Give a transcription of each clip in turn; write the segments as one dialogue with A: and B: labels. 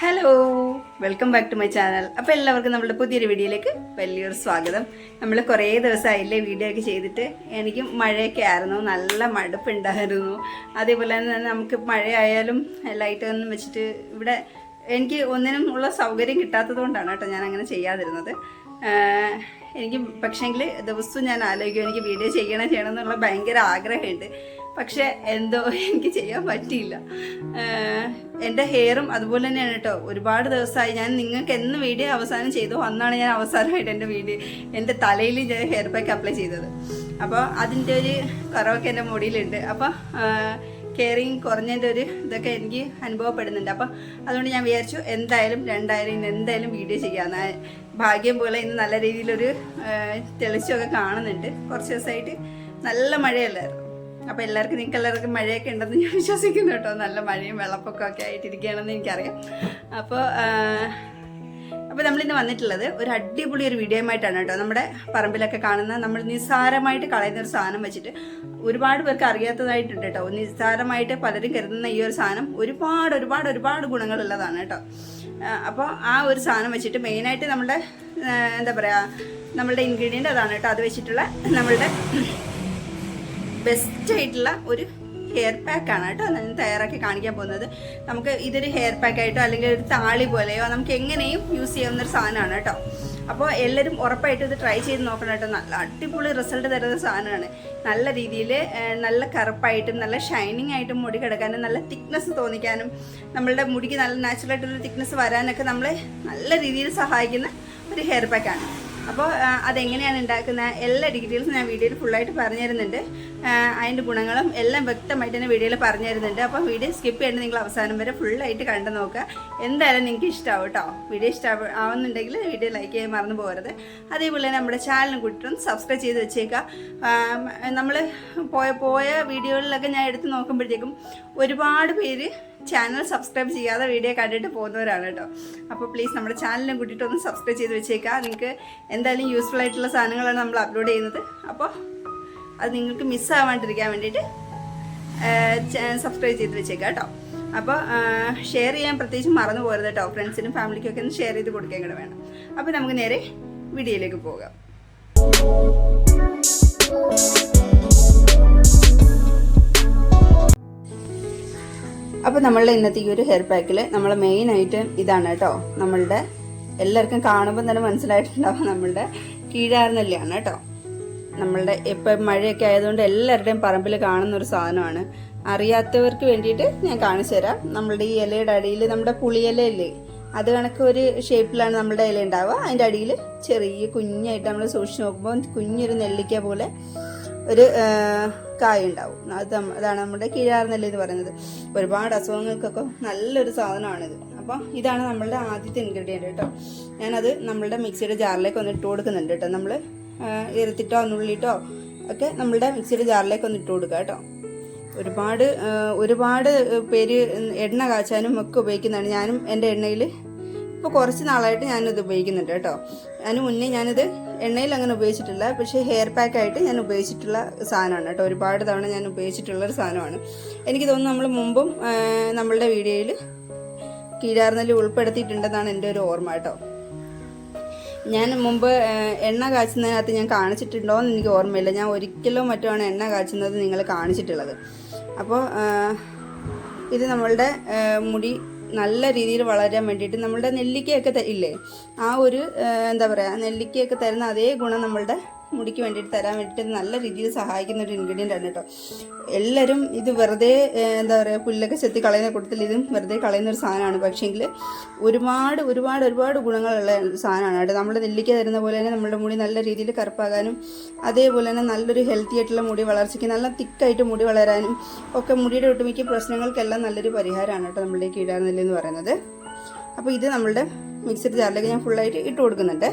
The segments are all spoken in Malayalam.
A: Hello welcome back to my channel അപ്പോൾ എല്ലാവർക്കും നമ്മുടെ പുതിയൊരു വീഡിയോയിലേക്ക് വലിയൊരു സ്വാഗതം. നമ്മൾ കുറേ ദിവസമായില്ലേ വീഡിയോ ഒക്കെ ചെയ്തിട്ട്. എനിക്ക് മഴയൊക്കെ ആയിരുന്നു. നല്ല മടുപ്പുണ്ടായിരുന്നു. അതേപോലെ തന്നെ നമുക്ക് മഴയായാലും ലൈറ്റ് ഒന്നും വെച്ചിട്ട് ഇവിടെ എനിക്ക് ഒന്നിനും ഉള്ള സൗകര്യം കിട്ടാത്തത് കൊണ്ടാണ് കേട്ടോ ഞാൻ അങ്ങനെ ചെയ്യാതിരുന്നത് എനിക്ക് പക്ഷേങ്കിൽ ദിവസവും ഞാൻ ആലോചിക്കും എനിക്ക് വീഡിയോ ചെയ്യണം ചെയ്യണം എന്നുള്ള ഭയങ്കര ആഗ്രഹമുണ്ട്. പക്ഷെ എന്തോ എനിക്ക് ചെയ്യാൻ പറ്റിയില്ല. എന്റെ ഹെയറും അതുപോലെ തന്നെയാണ് കേട്ടോ. ഒരുപാട് ദിവസമായി ഞാൻ നിങ്ങൾക്ക് എന്ന് വീഡിയോ അവസാനം ചെയ്തു അന്നാണ് ഞാൻ അവസാനമായിട്ട് എന്റെ വീഡിയോ എന്റെ തലയിൽ ഞാൻ ഹെയർ പാക്ക് അപ്ലൈ ചെയ്തത്. അപ്പോൾ അതിന്റെ ഒരു കുറവൊക്കെ എന്റെ മുടിയിലുണ്ട്. അപ്പോൾ കെയറിങ് കുറഞ്ഞതിന്റെ ഒരു ഇതൊക്കെ എനിക്ക് അനുഭവപ്പെടുന്നുണ്ട്. അപ്പം അതുകൊണ്ട് ഞാൻ വിചാരിച്ചു എന്തായാലും രണ്ടായാലും ഇന്ന് എന്തായാലും വീഡിയോ ചെയ്യാമെന്ന്. ഭാഗ്യം പോലെ ഇന്ന് നല്ല രീതിയിലൊരു തെളിച്ചമൊക്കെ കാണുന്നുണ്ട്. കുറച്ച് ദിവസമായിട്ട് നല്ല മഴയല്ലായിരുന്നു. അപ്പോൾ എല്ലാവർക്കും നിങ്ങൾക്ക് എല്ലാവർക്കും മഴയൊക്കെ ഉണ്ടെന്ന് ഞാൻ വിശ്വസിക്കുന്നു കേട്ടോ. നല്ല മഴയും വെള്ളപ്പൊക്കമൊക്കെ ഒക്കെ ആയിട്ടിരിക്കുകയാണെന്ന് എനിക്കറിയാം. അപ്പോൾ അപ്പോൾ നമ്മളിന്ന് വന്നിട്ടുള്ളത് ഒരു അടിപൊളി ഒരു വീഡിയോയുമായിട്ടാണ് കേട്ടോ. നമ്മുടെ പറമ്പിലൊക്കെ കാണുന്ന നമ്മൾ നിസ്സാരമായിട്ട് കളയുന്ന ഒരു സാധനം വെച്ചിട്ട് ഒരുപാട് പേർക്ക് അറിയാത്തതായിട്ടുണ്ട് കേട്ടോ. നിസ്സാരമായിട്ട് പലരും കരുതുന്ന ഈ ഒരു സാധനം ഒരുപാട് ഒരുപാട് ഒരുപാട് ഗുണങ്ങളുള്ളതാണ് കേട്ടോ. അപ്പോൾ ആ ഒരു സാധനം വെച്ചിട്ട് മെയിനായിട്ട് നമ്മുടെ എന്താ പറയുക നമ്മളുടെ ഇൻഗ്രീഡിയന്റ് അതാണ് കേട്ടോ. അത് വെച്ചിട്ടുള്ള നമ്മളുടെ ബെസ്റ്റ് ആയിട്ടുള്ള ഒരു ഹെയർ പാക്കാണ് കേട്ടോ. ഞാൻ തയ്യാറാക്കി കാണിക്കാൻ പോകുന്നത്. നമുക്ക് ഇതൊരു ഹെയർ പാക്ക് ആയിട്ടോ അല്ലെങ്കിൽ ഒരു താളി പോലെയോ നമുക്ക് എങ്ങനെയും യൂസ് ചെയ്യാവുന്ന ഒരു സാധനമാണ് കേട്ടോ. അപ്പോൾ എല്ലാവരും ഉറപ്പായിട്ടും ഇത് ട്രൈ ചെയ്ത് നോക്കണം കേട്ടോ. നല്ല അടിപൊളി റിസൾട്ട് തരുന്ന സാധനമാണ്. നല്ല രീതിയിൽ നല്ല കറുപ്പായിട്ടും നല്ല ഷൈനിങ് ആയിട്ടും മുടി കിടക്കാനും നല്ല തിക്നെസ് തോന്നിക്കാനും നമ്മളുടെ മുടിക്ക് നല്ല നാച്ചുറൽ ആയിട്ടുള്ള തിക്നെസ് വരാനൊക്കെ നമ്മളെ നല്ല രീതിയിൽ സഹായിക്കുന്ന ഒരു ഹെയർ പാക്കാണ് അപ്പോൾ അതെങ്ങനെയാണ് ഉണ്ടാക്കുന്ന എല്ലാ ഡീറ്റെയിൽസും ഞാൻ വീഡിയോയിൽ ഫുള്ളായിട്ട് പറഞ്ഞു തരുന്നുണ്ട് അതിന്റെ ഗുണങ്ങളും എല്ലാം വ്യക്തമായിട്ട് തന്നെ വീഡിയോയിൽ പറഞ്ഞു തരുന്നുണ്ട് അപ്പോൾ വീഡിയോ സ്കിപ്പ് ചെയ്യേണ്ട നിങ്ങൾ അവസാനം വരെ ഫുള്ളായിട്ട് കണ്ടു നോക്കുക. എന്തായാലും നിങ്ങൾക്ക് ഇഷ്ടമാവും കേട്ടോ വീഡിയോ ഇഷ്ടമാവും ആവുന്നുണ്ടെങ്കിൽ വീഡിയോ ലൈക്ക് ചെയ്യാൻ മറന്നു പോകരുത്. അതേപോലെ നമ്മുടെ ചാനലും കൂട്ടിട്ടും സബ്സ്ക്രൈബ് ചെയ്ത് വെച്ചേക്കുക. നമ്മൾ പോയ പോയ വീഡിയോകളിലൊക്കെ ഞാൻ എടുത്ത് നോക്കുമ്പോഴത്തേക്കും ഒരുപാട് പേര് ചാനൽ സബ്സ്ക്രൈബ് ചെയ്യാതെ വീഡിയോ കണ്ടിട്ട് പോകുന്നവരാണ് കേട്ടോ. അപ്പോൾ പ്ലീസ് നമ്മുടെ ചാനലിനെ കൂട്ടിയിട്ട് ഒന്ന് സബ്സ്ക്രൈബ് ചെയ്ത് വെച്ചേക്കാം. നിങ്ങൾക്ക് എന്തായാലും യൂസ്ഫുൾ ആയിട്ടുള്ള സാധനങ്ങളാണ് നമ്മൾ അപ്ലോഡ് ചെയ്യുന്നത്. അപ്പോൾ അത് നിങ്ങൾക്ക് മിസ്സാവാണ്ടിരിക്കാൻ വേണ്ടിയിട്ട് സബ്സ്ക്രൈബ് ചെയ്ത് വെച്ചേക്കാം കേട്ടോ. അപ്പോൾ ഷെയർ ചെയ്യാൻ പ്രത്യേകിച്ച് മറന്നു പോകരുത് കേട്ടോ. ഫ്രണ്ട്സിനും ഫാമിലിക്കും ഒക്കെ ഒന്ന് ഷെയർ ചെയ്ത് കൊടുക്കുകയും കൂടെ വേണം. അപ്പോൾ നമുക്ക് നേരെ വീഡിയോയിലേക്ക് പോകാം. അപ്പോൾ നമ്മളുടെ ഇന്നത്തെ ഈ ഒരു ഹെയർ പാക്കിൽ നമ്മളെ മെയിൻ ഐറ്റം ഇതാണ് കേട്ടോ നമ്മളുടെ എല്ലാവർക്കും കാണുമ്പോൾ തന്നെ മനസ്സിലായിട്ടുണ്ടാവും നമ്മളുടെ കീഴാർനെല്ലിയാണ് കേട്ടോ നമ്മളുടെ ഇപ്പം മഴയൊക്കെ ആയതുകൊണ്ട് എല്ലാവരുടെയും പറമ്പിൽ കാണുന്ന ഒരു സാധനമാണ്. അറിയാത്തവർക്ക് വേണ്ടിയിട്ട് ഞാൻ കാണിച്ചു തരാം. നമ്മളുടെ ഈ ഇലയുടെ അടിയിൽ നമ്മുടെ പുളിയിലയില്ലേ അത് കണക്ക് ഒരു ഷേപ്പിലാണ് നമ്മുടെ ഇല ഉണ്ടാവുക. അതിന്റെ അടിയിൽ ചെറിയ കുഞ്ഞായിട്ട് നമ്മൾ സൂക്ഷിച്ച് നോക്കുമ്പോൾ കുഞ്ഞൊരു നെല്ലിക്ക പോലെ ഒരു കായ ഉണ്ടാവും അത് അതാണ് നമ്മുടെ കീഴാർനെല്ലി എന്ന് പറയുന്നത്. ഒരുപാട് അസുഖങ്ങൾക്കൊക്കെ നല്ലൊരു സാധനമാണിത്. അപ്പോൾ ഇതാണ് നമ്മളുടെ ആദ്യത്തെ ഇൻഗ്രീഡിയന്റ് കേട്ടോ. ഞാനത് നമ്മളുടെ മിക്സിയുടെ ജാറിലേക്ക് ഒന്ന് ഇട്ട് കൊടുക്കുന്നുണ്ട് കേട്ടോ. നമ്മൾ ഇരത്തിട്ടോ നുള്ളിട്ടോ ഒക്കെ നമ്മളുടെ മിക്സിയുടെ ജാറിലേക്ക് ഒന്ന് ഇട്ട് കൊടുക്കുക കേട്ടോ. ഒരുപാട് ഒരുപാട് പേര് എണ്ണ കാച്ചാനും ഒക്കെ ഉപയോഗിക്കുന്നതാണ്. ഞാനും എന്റെ എണ്ണയിൽ ഇപ്പോൾ കുറച്ച് നാളായിട്ട് ഞാനിത് ഉപയോഗിക്കുന്നുണ്ട് കേട്ടോ. അതിന് മുന്നേ ഞാനിത് എണ്ണയിൽ അങ്ങനെ ഉപയോഗിച്ചിട്ടില്ല. പക്ഷേ ഹെയർ പാക്ക് ആയിട്ട് ഞാൻ ഉപയോഗിച്ചിട്ടുള്ള സാധനമാണ് കേട്ടോ. ഒരുപാട് തവണ ഞാൻ ഉപയോഗിച്ചിട്ടുള്ള ഒരു സാധനമാണ്. എനിക്ക് തോന്നുന്നു നമ്മൾ മുമ്പും നമ്മളുടെ വീഡിയോയിൽ കീഴാർന്നൽ ഉൾപ്പെടുത്തിയിട്ടുണ്ടെന്നാണ് എന്റെ ഒരു ഓർമ്മ കേട്ടോ. ഞാൻ മുമ്പ് എണ്ണ കാച്ചുന്നതിനകത്ത് ഞാൻ കാണിച്ചിട്ടുണ്ടോ എന്ന് എനിക്ക് ഓർമ്മയില്ല. ഞാൻ ഒരിക്കലും മറ്റുമാണ് എണ്ണ കാച്ചുന്നത് നിങ്ങൾ കാണിച്ചിട്ടുള്ളത്. അപ്പോൾ ഇത് നമ്മളുടെ മുടി നല്ല രീതിയിൽ വളരാൻ വേണ്ടിയിട്ട് നമ്മളുടെ നെല്ലിക്കയൊക്കെ ഇല്ലേ? ആ ഒരു എന്താ പറയുക നെല്ലിക്കയൊക്കെ തരുന്ന അതേ ഗുണം നമ്മളുടെ മുടിക്ക് വേണ്ടിയിട്ട് തരാൻ വേണ്ടിയിട്ട് നല്ല രീതിയിൽ സഹായിക്കുന്ന ഒരു ഇൻഗ്രീഡിയന്റ് ആണ് കേട്ടോ എല്ലാവരും ഇത് വെറുതെ എന്താ പറയുക പുല്ലൊക്കെ ചെത്തി കളയുന്ന കൂട്ടത്തിൽ ഇതും വെറുതെ കളയുന്ന ഒരു സാധനമാണ്. പക്ഷേങ്കിൽ ഒരുപാട് ഒരുപാട് ഒരുപാട് ഗുണങ്ങളുള്ള സാധനമാണ്. കേട്ടോ നമ്മൾ നെല്ലിക്ക തരുന്ന പോലെ തന്നെ നമ്മുടെ മുടി നല്ല രീതിയിൽ കറുപ്പാകാനും അതേപോലെ തന്നെ നല്ലൊരു ഹെൽത്തി ആയിട്ടുള്ള മുടി വളർച്ചയ്ക്ക് നല്ല തിക്കായിട്ട് മുടി വളരാനും ഒക്കെ മുടിയുടെ ഒട്ടുമിക്ക പ്രശ്നങ്ങൾക്കെല്ലാം നല്ലൊരു പരിഹാരമാണ് കേട്ടോ കീഴാർനെല്ലി എന്ന് പറയുന്നത്. അപ്പോൾ ഇത് നമ്മളുടെ മിക്സഡ് ജാറിലേക്ക് ഞാൻ ഫുള്ളായിട്ട് ഇട്ട് കൊടുക്കുന്നുണ്ട്.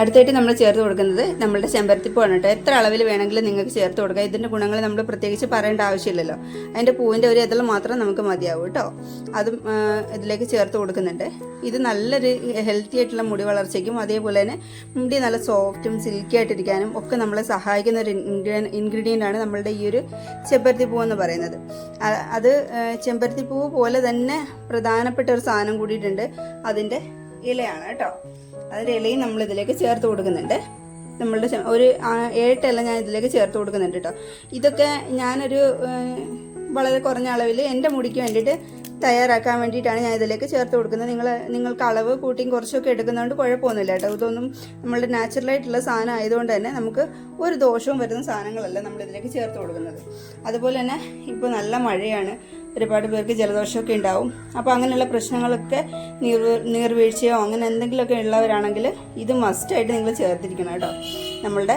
A: അടുത്തായിട്ട് നമ്മൾ ചേർത്ത് കൊടുക്കുന്നത് നമ്മളുടെ ചെമ്പരത്തിപ്പൂവാണ് കേട്ടോ. എത്ര അളവിൽ വേണമെങ്കിലും നിങ്ങൾക്ക് ചേർത്ത് കൊടുക്കുക ഇതിന്റെ ഗുണങ്ങൾ നമ്മൾ പ്രത്യേകിച്ച് പറയേണ്ട ആവശ്യമില്ലല്ലോ. അതിന്റെ പൂവിന്റെ ഒരു ഇതൾ മാത്രം നമുക്ക് മതിയാവും കേട്ടോ. അതും ഇതിലേക്ക് ചേർത്ത് കൊടുക്കുന്നുണ്ട്. ഇത് നല്ലൊരു ഹെൽത്തി ആയിട്ടുള്ള മുടി വളർച്ചയ്ക്കും അതേപോലെ തന്നെ മുടി നല്ല സോഫ്റ്റും സിൽക്കി ആയിട്ടിരിക്കാനും ഒക്കെ നമ്മളെ സഹായിക്കുന്ന ഒരു ഇൻഗ്രീഡിയന്റ് ആണ് നമ്മളുടെ ഈ ഒരു ചെമ്പരത്തി പൂ എന്ന് പറയുന്നത്. അത് ചെമ്പരത്തി പൂ പോലെ തന്നെ പ്രധാനപ്പെട്ട ഒരു സാധനം കൂടിയിട്ടുണ്ട്. അതിന്റെ ഇലയാണ് കേട്ടോ. അതിന്റെ ഇലയും നമ്മൾ ഇതിലേക്ക് ചേർത്ത് കൊടുക്കുന്നുണ്ട്. നമ്മളുടെ ഒരു ആ, ഏട്ട് ഇല ഞാൻ ഇതിലേക്ക് ചേർത്ത് കൊടുക്കുന്നുണ്ട് കേട്ടോ ഇതൊക്കെ ഞാനൊരു വളരെ കുറഞ്ഞ അളവിൽ എന്റെ മുടിക്ക് വേണ്ടിയിട്ട് തയ്യാറാക്കാൻ വേണ്ടിയിട്ടാണ് ഞാൻ ഇതിലേക്ക് ചേർത്ത് കൊടുക്കുന്നത്. നിങ്ങൾ നിങ്ങൾക്ക് അളവ് കൂട്ടിയും കുറച്ചൊക്കെ എടുക്കുന്നതുകൊണ്ട് കുഴപ്പമൊന്നുമില്ല കേട്ടോ ഇതൊന്നും നമ്മളുടെ നാച്ചുറലായിട്ടുള്ള സാധനം ആയതുകൊണ്ട് തന്നെ നമുക്ക് ഒരു ദോഷവും വരുന്ന സാധനങ്ങളല്ല നമ്മൾ ഇതിലേക്ക് ചേർത്ത് കൊടുക്കുന്നത്. അതുപോലെ തന്നെ ഇപ്പോൾ നല്ല മഴയാണ്. ഒരുപാട് പേർക്ക് ജലദോഷമൊക്കെ ഉണ്ടാവും. അപ്പോൾ അങ്ങനെയുള്ള പ്രശ്നങ്ങളൊക്കെ നീർ നീർവീഴ്ചയോ അങ്ങനെ എന്തെങ്കിലുമൊക്കെ ഉള്ളവരാണെങ്കിൽ ഇത് മസ്റ്റായിട്ട് നിങ്ങൾ ചേർത്തിരിക്കണം കേട്ടോ. നമ്മളുടെ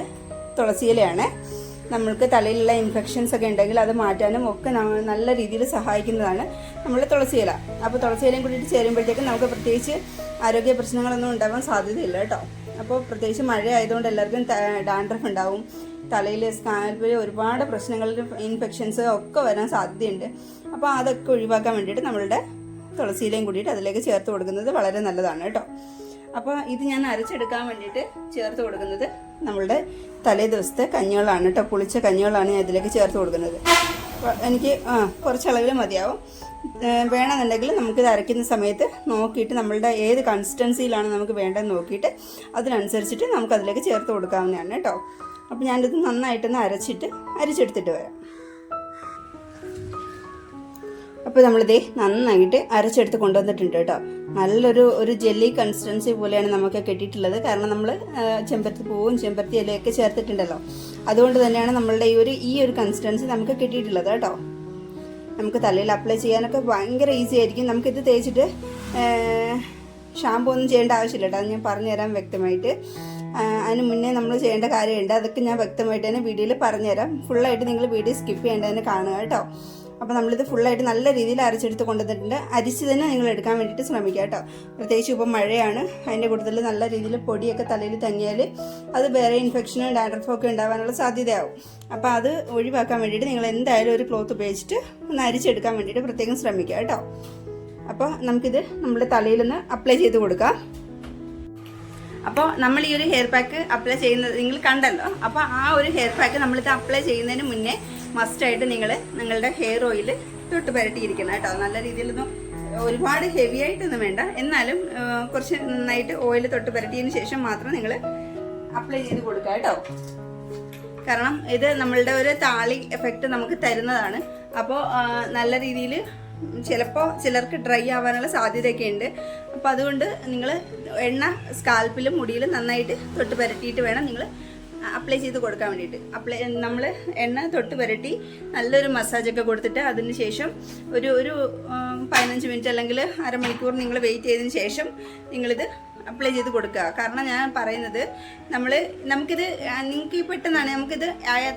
A: തുളസിയിലയാണ് നമ്മൾക്ക് തലയിലുള്ള ഇൻഫെക്ഷൻസ് ഒക്കെ ഉണ്ടെങ്കിൽ അത് മാറ്റാനും ഒക്കെ നല്ല രീതിയിൽ സഹായിക്കുന്നതാണ് നമ്മുടെ തുളസിയില അപ്പോൾ തുളസിയിലയും കൂടിയിട്ട് ചേരുമ്പോഴത്തേക്കും നമുക്ക് പ്രത്യേകിച്ച് ആരോഗ്യ പ്രശ്നങ്ങളൊന്നും ഉണ്ടാവാൻ സാധ്യതയില്ല കേട്ടോ. അപ്പോൾ പ്രത്യേകിച്ച് മഴ ആയതുകൊണ്ട് എല്ലാവർക്കും ഡാൻഡ്രഫ് ഉണ്ടാവും. തലയിൽ സ്കാൽപ്പിൽ ഒരുപാട് പ്രശ്നങ്ങൾ ഇൻഫെക്ഷൻസ് ഒക്കെ വരാൻ സാധ്യതയുണ്ട്. അപ്പോൾ അതൊക്കെ ഒഴിവാക്കാൻ വേണ്ടിയിട്ട് നമ്മളുടെ തുളസിയിലയും കൂടിയിട്ട് അതിലേക്ക് ചേർത്ത് കൊടുക്കുന്നത് വളരെ നല്ലതാണ് കേട്ടോ. അപ്പോൾ ഇത് ഞാൻ അരച്ചെടുക്കാൻ വേണ്ടിയിട്ട് ചേർത്ത് കൊടുക്കുന്നത് നമ്മളുടെ തലേ ദിവസത്തെ കഞ്ഞികളാണ് കേട്ടോ. പുളിച്ച കഞ്ഞികളാണ് ഞാൻ ഇതിലേക്ക് ചേർത്ത് കൊടുക്കുന്നത്. എനിക്ക് ആ കുറച്ച് അളവിൽ മതിയാവും വേണമെന്നുണ്ടെങ്കിൽ നമുക്കിത് അരയ്ക്കുന്ന സമയത്ത് നോക്കിയിട്ട് നമ്മളുടെ ഏത് കൺസിസ്റ്റൻസിയിലാണ് നമുക്ക് വേണ്ടതെന്ന് നോക്കിയിട്ട് അതിനനുസരിച്ചിട്ട് നമുക്ക് അതിലേക്ക് ചേർത്ത് കൊടുക്കാവുന്നതാണ് കേട്ടോ. അപ്പോൾ ഞാനിത് നന്നായിട്ടൊന്ന് അരച്ചിട്ട് അരച്ചെടുത്തിട്ട് വരാം. അപ്പോൾ നമ്മളിതേ നന്നായിട്ട് അരച്ചെടുത്ത് കൊണ്ടുവന്നിട്ടുണ്ട് കേട്ടോ. നല്ലൊരു ഒരു ജെല്ലി കൺസിസ്റ്റൻസി പോലെയാണ് നമുക്ക് കിട്ടിയിട്ടുള്ളത്. കാരണം നമ്മൾ ചെമ്പരത്തി പൂവും ചെമ്പരത്തി ഇലയൊക്കെ ചേർത്തിട്ടുണ്ടല്ലോ. അതുകൊണ്ട് തന്നെയാണ് നമ്മളുടെ ഈ ഒരു ഈ ഒരു കൺസിസ്റ്റൻസി നമുക്ക് കിട്ടിയിട്ടുള്ളത് കേട്ടോ. നമുക്ക് തലയിൽ അപ്ലൈ ചെയ്യാനൊക്കെ ഭയങ്കര ഈസി ആയിരിക്കും. നമുക്കിത് തേച്ചിട്ട് ഷാമ്പു ഒന്നും ചെയ്യേണ്ട ആവശ്യമില്ല കേട്ടോ. അത് ഞാൻ പറഞ്ഞുതരാം വ്യക്തമായിട്ട്. അതിന് മുന്നേ നമ്മൾ ചെയ്യേണ്ട കാര്യമുണ്ട്. അതൊക്കെ ഞാൻ വ്യക്തമായിട്ട് തന്നെ വീഡിയോയിൽ പറഞ്ഞുതരാം. ഫുള്ളായിട്ട് നിങ്ങൾ വീഡിയോ സ്കിപ്പ് ചെയ്യേണ്ട തന്നെ കാണുക കേട്ടോ. അപ്പോൾ നമ്മളിത് ഫുള്ളായിട്ട് നല്ല രീതിയിൽ അരച്ചെടുത്ത് കൊണ്ടുവന്നിട്ടുണ്ട്. അരിച്ച് തന്നെ നിങ്ങൾ എടുക്കാൻ വേണ്ടിയിട്ട് ശ്രമിക്കുക കേട്ടോ. പ്രത്യേകിച്ച് ഇപ്പം മഴയാണ്. അതിന്റെ കൂട്ടത്തിൽ നല്ല രീതിയിൽ പൊടിയൊക്കെ തലയിൽ തങ്ങിയാൽ അത് വേറെ ഇൻഫെക്ഷനും ഡാൻഡ്രഫും ഒക്കെ ഉണ്ടാകാനുള്ള സാധ്യതയാവും. അപ്പോൾ അത് ഒഴിവാക്കാൻ വേണ്ടിയിട്ട് നിങ്ങൾ എന്തായാലും ഒരു ക്ലോത്ത് ഉപയോഗിച്ചിട്ട് ഒന്ന് അരിച്ചെടുക്കാൻ വേണ്ടിയിട്ട് പ്രത്യേകം ശ്രമിക്കുക കേട്ടോ. അപ്പോൾ നമുക്കിത് നമ്മുടെ തലയിലൊന്ന് അപ്ലൈ ചെയ്ത് കൊടുക്കാം. അപ്പോൾ നമ്മൾ ഈ ഒരു ഹെയർ പാക്ക് അപ്ലൈ ചെയ്യുന്നത് നിങ്ങൾ കണ്ടല്ലോ. അപ്പോൾ ആ ഒരു ഹെയർ പാക്ക് നമ്മളിത് അപ്ലൈ ചെയ്യുന്നതിന് മുന്നേ മസ്റ്റായിട്ട് നിങ്ങൾ നിങ്ങളുടെ ഹെയർ ഓയിൽ തൊട്ട് പുരട്ടിയിരിക്കണം കേട്ടോ. നല്ല രീതിയിലൊന്നും ഒരുപാട് ഹെവി ആയിട്ടൊന്നും വേണ്ട. എന്നാലും കുറച്ച് നന്നായിട്ട് ഓയിൽ തൊട്ട് പുരട്ടിയതിന് ശേഷം മാത്രം നിങ്ങൾ അപ്ലൈ ചെയ്ത് കൊടുക്കുക കേട്ടോ. കാരണം ഇത് നമ്മളുടെ ഒരു താളി എഫക്റ്റ് നമുക്ക് തരുന്നതാണ്. അപ്പോൾ നല്ല രീതിയിൽ ചിലപ്പോൾ ചിലർക്ക് ഡ്രൈ ആവാനുള്ള സാധ്യതയൊക്കെ ഉണ്ട്. അപ്പോൾ അതുകൊണ്ട് നിങ്ങൾ എണ്ണ സ്കാൽപ്പിലും മുടിയിലും നന്നായിട്ട് തൊട്ട് പുരട്ടിയിട്ട് വേണം നിങ്ങൾ അപ്ലൈ ചെയ്ത് കൊടുക്കാൻ വേണ്ടിയിട്ട്. അപ്ലൈ നമ്മൾ എണ്ണ തൊട്ട് പുരട്ടി നല്ലൊരു മസാജൊക്കെ കൊടുത്തിട്ട് അതിന് ശേഷം ഒരു ഒരു പതിനഞ്ച് മിനിറ്റ് അല്ലെങ്കിൽ അരമണിക്കൂർ നിങ്ങൾ വെയിറ്റ് ചെയ്തതിന് ശേഷം നിങ്ങളിത് അപ്ലൈ ചെയ്ത് കൊടുക്കുക. കാരണം ഞാൻ പറയുന്നത് നമ്മൾ നമുക്കിത് നിങ്ങൾക്ക് ഈ പെട്ടെന്നാണ് നമുക്കിത്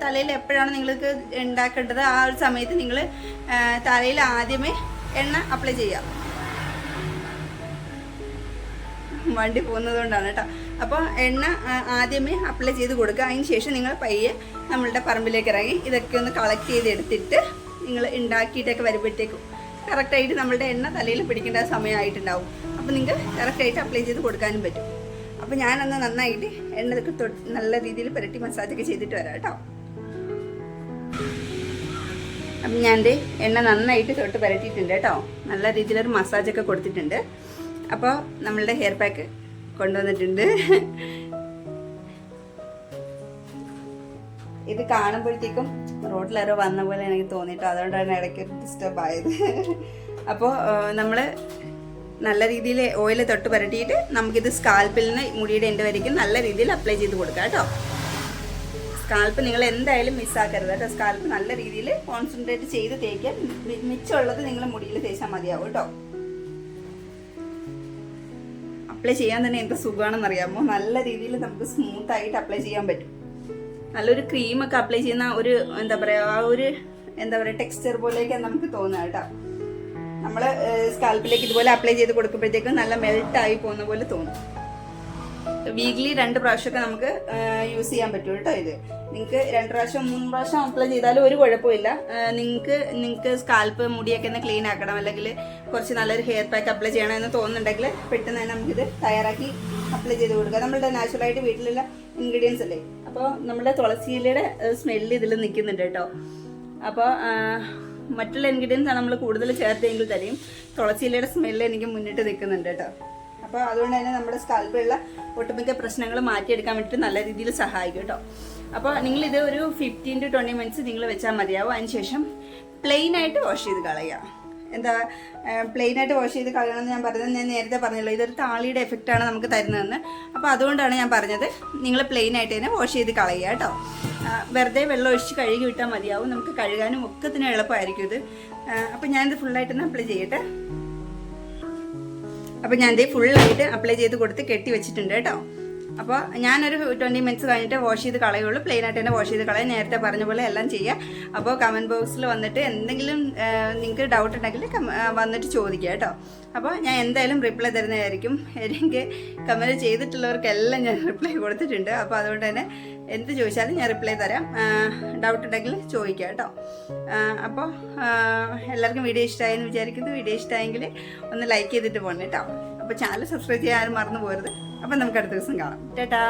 A: തലയിൽ എപ്പോഴാണ് നിങ്ങൾക്ക് ഉണ്ടാക്കേണ്ടത്? ആ ഒരു സമയത്ത് നിങ്ങൾ തലയിൽ ആദ്യമേ എണ്ണ അപ്ലൈ ചെയ്യാം വണ്ടി പോകുന്നത് കൊണ്ടാണ് കേട്ടോ. അപ്പോൾ എണ്ണ ആദ്യമേ അപ്ലൈ ചെയ്ത് കൊടുക്കുക. അതിന് ശേഷം നിങ്ങൾ പയ്യെ നമ്മളുടെ പറമ്പിലേക്ക് ഇറങ്ങി ഇതൊക്കെ ഒന്ന് കളക്ട് ചെയ്തെടുത്തിട്ട് നിങ്ങൾ ഉണ്ടാക്കിയിട്ടൊക്കെ വരുമ്പോഴത്തേക്കും കറക്റ്റായിട്ട് നമ്മളുടെ എണ്ണ തലയിൽ പിടിക്കേണ്ട സമയമായിട്ടുണ്ടാവും. അപ്പോൾ നിങ്ങൾക്ക് കറക്റ്റായിട്ട് അപ്ലൈ ചെയ്ത് കൊടുക്കാനും പറ്റും. അപ്പോൾ ഞാനൊന്ന് നന്നായിട്ട് എണ്ണ ഇതൊക്കെ നല്ല രീതിയിൽ പുരട്ടി മസാജൊക്കെ ചെയ്തിട്ട് വരാം കേട്ടോ. അപ്പം ഞാൻ ദേ എണ്ണ നന്നായിട്ട് തൊട്ട് പുരട്ടിയിട്ടുണ്ട് കേട്ടോ. നല്ല രീതിയിലൊരു മസാജൊക്കെ കൊടുത്തിട്ടുണ്ട്. അപ്പോൾ നമ്മളുടെ ഹെയർ പാക്ക് കൊണ്ടുവന്നിട്ടുണ്ട്. ഇത് കാണുമ്പോഴത്തേക്കും റോഡിലാരോ വന്ന പോലെ എനിക്ക് തോന്നിയിട്ടോ അതുകൊണ്ടാണ് ഇടയ്ക്ക് ഡിസ്റ്റർബ് ആയത്. അപ്പോൾ നമ്മൾ നല്ല രീതിയിൽ ഓയിൽ തൊട്ട് പുരട്ടിയിട്ട് നമുക്കിത് സ്കാൽപ്പിൽ നിന്ന് മുടിയുടെ എന്റെ വരയ്ക്കും നല്ല രീതിയിൽ അപ്ലൈ ചെയ്ത് കൊടുക്കാം കേട്ടോ. സ്കാൽപ്പ് നിങ്ങൾ എന്തായാലും മിസ്സാക്കരുത് കേട്ടോ. സ്കാൽപ്പ് നല്ല രീതിയിൽ കോൺസെൻട്രേറ്റ് ചെയ്ത് തേക്കാൻ മിച്ചമുള്ളത് നിങ്ങൾ മുടിയിൽ തേച്ചാൽ മതിയാവും കേട്ടോ. അപ്ലൈ ചെയ്യാൻ തന്നെ എന്ത് സുഖമാണെന്ന് അറിയാമോ? നല്ല രീതിയിൽ നമുക്ക് സ്മൂത്ത് ആയിട്ട് അപ്ലൈ ചെയ്യാൻ പറ്റും. നല്ലൊരു ക്രീമൊക്കെ അപ്ലൈ ചെയ്യുന്ന ഒരു എന്താ പറയുക ആ ഒരു എന്താ പറയുക ടെക്സ്ചർ പോലെയൊക്കെ നമുക്ക് തോന്നുക കേട്ടോ. നമ്മൾ സ്കാൽപ്പിലേക്ക് ഇതുപോലെ അപ്ലൈ ചെയ്ത് കൊടുക്കുമ്പോഴത്തേക്കും നല്ല മെൽട്ടായി പോകുന്ന പോലെ തോന്നും. വീക്ക്ലി രണ്ട് പ്രാവശ്യമൊക്കെ നമുക്ക് യൂസ് ചെയ്യാൻ പറ്റും കേട്ടോ ഇത്. നിങ്ങൾക്ക് രണ്ട് പ്രാവശ്യം മൂന്ന് പ്രാവശ്യം അപ്ലൈ ചെയ്താലും ഒരു കുഴപ്പമില്ല. നിങ്ങൾക്ക് നിങ്ങൾക്ക് സ്കാൽപ്പ് മുടിയൊക്കെ ഒന്ന് ക്ലീൻ ആക്കണം. അല്ലെങ്കിൽ കുറച്ച് നല്ലൊരു ഹെയർ പാക്ക് അപ്ലൈ ചെയ്യണമെന്ന് തോന്നുന്നുണ്ടെങ്കിൽ പെട്ടെന്ന് തന്നെ നമുക്കിത് തയ്യാറാക്കി അപ്ലൈ ചെയ്ത് കൊടുക്കുക നമ്മളുടെ നാച്ചുറലായിട്ട് വീട്ടിലുള്ള ഇൻഗ്രീഡിയൻസ് അല്ലേ? അപ്പോൾ നമ്മുടെ തുളസിയിലയുടെ സ്മെല്ല് ഇതിൽ നിൽക്കുന്നുണ്ട് കേട്ടോ അപ്പോൾ മറ്റുള്ള ഇൻഗ്രീഡിയൻസ് ആണ് നമ്മൾ കൂടുതൽ ചേർത്തെങ്കിൽ തന്നെയും തുളസിയിലയുടെ സ്മെല്ല് എനിക്ക് മുന്നിട്ട് നിൽക്കുന്നുണ്ട് കേട്ടോ. അപ്പോൾ അതുകൊണ്ട് തന്നെ നമ്മുടെ സ്കാൽപ്പിലുള്ള ഒട്ടുമിക്ക പ്രശ്നങ്ങൾ മാറ്റിയെടുക്കാൻ വേണ്ടിയിട്ട് നല്ല രീതിയിൽ സഹായിക്കും കേട്ടോ. അപ്പോൾ നിങ്ങൾ ഇത് ഒരു ഫിഫ്റ്റീൻ ടു ട്വന്റി മിനിറ്റ്സ് നിങ്ങൾ വെച്ചാൽ മതിയാവും. അതിനുശേഷം പ്ലെയിൻ ആയിട്ട് വാഷ് ചെയ്ത് കളയുക. എന്താ പ്ലെയിൻ ആയിട്ട് വാഷ് ചെയ്ത് കളയണമെന്ന് ഞാൻ പറഞ്ഞത് ഞാൻ നേരത്തെ പറഞ്ഞല്ലോ. ഇതൊരു താളിയുടെ എഫക്റ്റാണ് നമുക്ക് തരുന്നതെന്ന്. അപ്പോൾ അതുകൊണ്ടാണ് ഞാൻ പറഞ്ഞത് നിങ്ങൾ പ്ലെയിൻ ആയിട്ട് തന്നെ വാഷ് ചെയ്ത് കളയുക കേട്ടോ. വെറുതെ വെള്ളം ഒഴിച്ച് കഴുകി വിട്ടാൽ മതിയാവും. നമുക്ക് കഴുകാനും ഒക്കത്തിനും എളുപ്പമായിരിക്കും ഇത്. അപ്പം ഞാനിത് ഫുള്ളായിട്ട് ഒന്ന് അപ്ലൈ ചെയ്യട്ടെ. അപ്പം ഞാനിത് ഫുള്ളായിട്ട് അപ്ലൈ ചെയ്ത് കൊടുത്ത് കെട്ടി വെച്ചിട്ടുണ്ട് കേട്ടോ. അപ്പോൾ ഞാനൊരു ട്വന്റി മിനിറ്റ്സ് കഴിഞ്ഞിട്ട് വാഷ് ചെയ്ത് കളയുള്ളൂ. പ്ലെയിൻ ആയിട്ട് തന്നെ വാഷ് ചെയ്ത് കളയാൻ നേരത്തെ പറഞ്ഞ പോലെ എല്ലാം ചെയ്യുക അപ്പോൾ കമന്റ് ബോക്സിൽ വന്നിട്ട് എന്തെങ്കിലും നിങ്ങൾക്ക് ഡൗട്ട് ഉണ്ടെങ്കിൽ വന്നിട്ട് ചോദിക്കുക കേട്ടോ. അപ്പോൾ ഞാൻ എന്തായാലും റിപ്ലൈ തരുന്നതായിരിക്കും. എനിക്ക് കമന്റ് ചെയ്തിട്ടുള്ളവർക്കെല്ലാം ഞാൻ റിപ്ലൈ കൊടുത്തിട്ടുണ്ട്. അപ്പോൾ അതുകൊണ്ട് തന്നെ എന്ത് ചോദിച്ചാലും ഞാൻ റിപ്ലൈ തരാം. ഡൗട്ട് ഉണ്ടെങ്കിൽ ചോദിക്കാം കേട്ടോ. അപ്പോൾ എല്ലാവർക്കും വീഡിയോ ഇഷ്ടമായെന്ന് വിചാരിക്കുന്നു. വീഡിയോ ഇഷ്ടമായെങ്കിൽ ഒന്ന് ലൈക്ക് ചെയ്തിട്ട് പോകണം കേട്ടോ. അപ്പോൾ ചാനൽ സബ്സ്ക്രൈബ് ചെയ്യാനും മറന്നു പോരുത് അപ്പം നമുക്ക് അടുത്ത ദിവസം കാണാം. ടാറ്റാ.